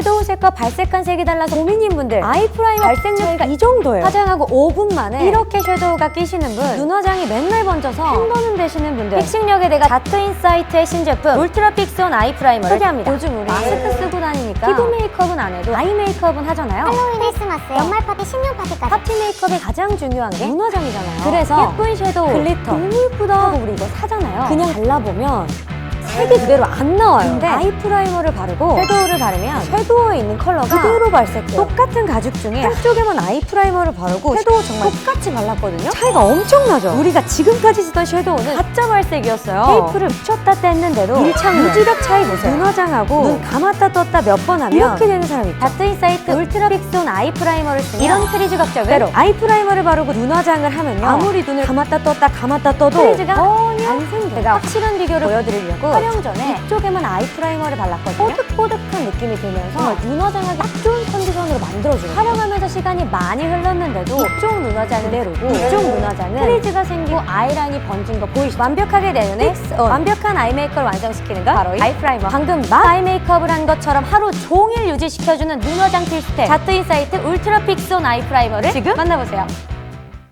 섀도우 색과 발색한 색이 달라서 고민인 분들 아이 프라이머 발색 차이가 이 정도예요. 화장하고 5분 만에 이렇게 섀도우가 끼시는 분 눈화장이 맨날 번져서 한 번은 되시는 분들. 픽싱력에 대가 다트 인사이트의 신제품 울트라 픽스온 아이 프라이머를 소개합니다. 요즘 우리 마스크 쓰고 다니니까 피부 메이크업은 안 해도 아이 메이크업은 하잖아요. 할로윈, 크리스마스, 연말 파티, 신년 파티까지. 파티 메이크업의 가장 중요한 게 눈화장이잖아요. 그래서 예쁜 섀도우, 글리터. 너무 예쁘다. 하고 우리 이거 사잖아요. 그냥 발라보면 색이 그대로 안 나와요. 근데 아이 프라이머를 바르고 섀도우를 바르면 섀도우에 있는 컬러가 그대로 발색돼요. 똑같은 가죽 중에 한쪽에만 아이 프라이머를 바르고 섀도우 정말 똑같이 발랐거든요. 차이가 엄청나죠? 우리가 지금까지 쓰던 섀도우는 가짜 발색이었어요. 테이프를 붙였다 뗐는데도 일창 무지력 차이 보세요. 눈 화장하고 눈 감았다 떴다 몇 번 하면 이렇게 되는 사람이 있죠. 다트 인 사이트 울트라 픽스온 아이 프라이머를 쓰면 이런 크리즈 그대로 아이 프라이머를 바르고 눈 화장을 하면요. 아무리 눈을 감았다 떴다 감았다 떠도 크리즈가 전혀 안 생겨요. 제가 확실한 비교를 보여드리려고 촬영 전에 이쪽에만 아이 프라이머를 발랐거든요. 뽀득뽀득한 느낌이 들면서 눈 화장하기 딱 좋은 컨디션으로 만들어줘요. 촬영하면서 시간이 많이 흘렀는데도 이쪽 눈 화장을 내리고 이쪽 눈 화장은 크리즈가 생기고 아이라인이 번진 거 보이시죠? 완벽하게 내는 픽스온 완벽한 아이 메이크업을 완성시키는 거 바로 이 아이 프라이머 방금 막 아이 메이크업을 한 것처럼 하루 종일 유지시켜주는 눈 화장 필수템 자트 인 사이트 울트라 픽스 온 아이 프라이머를 지금 만나보세요.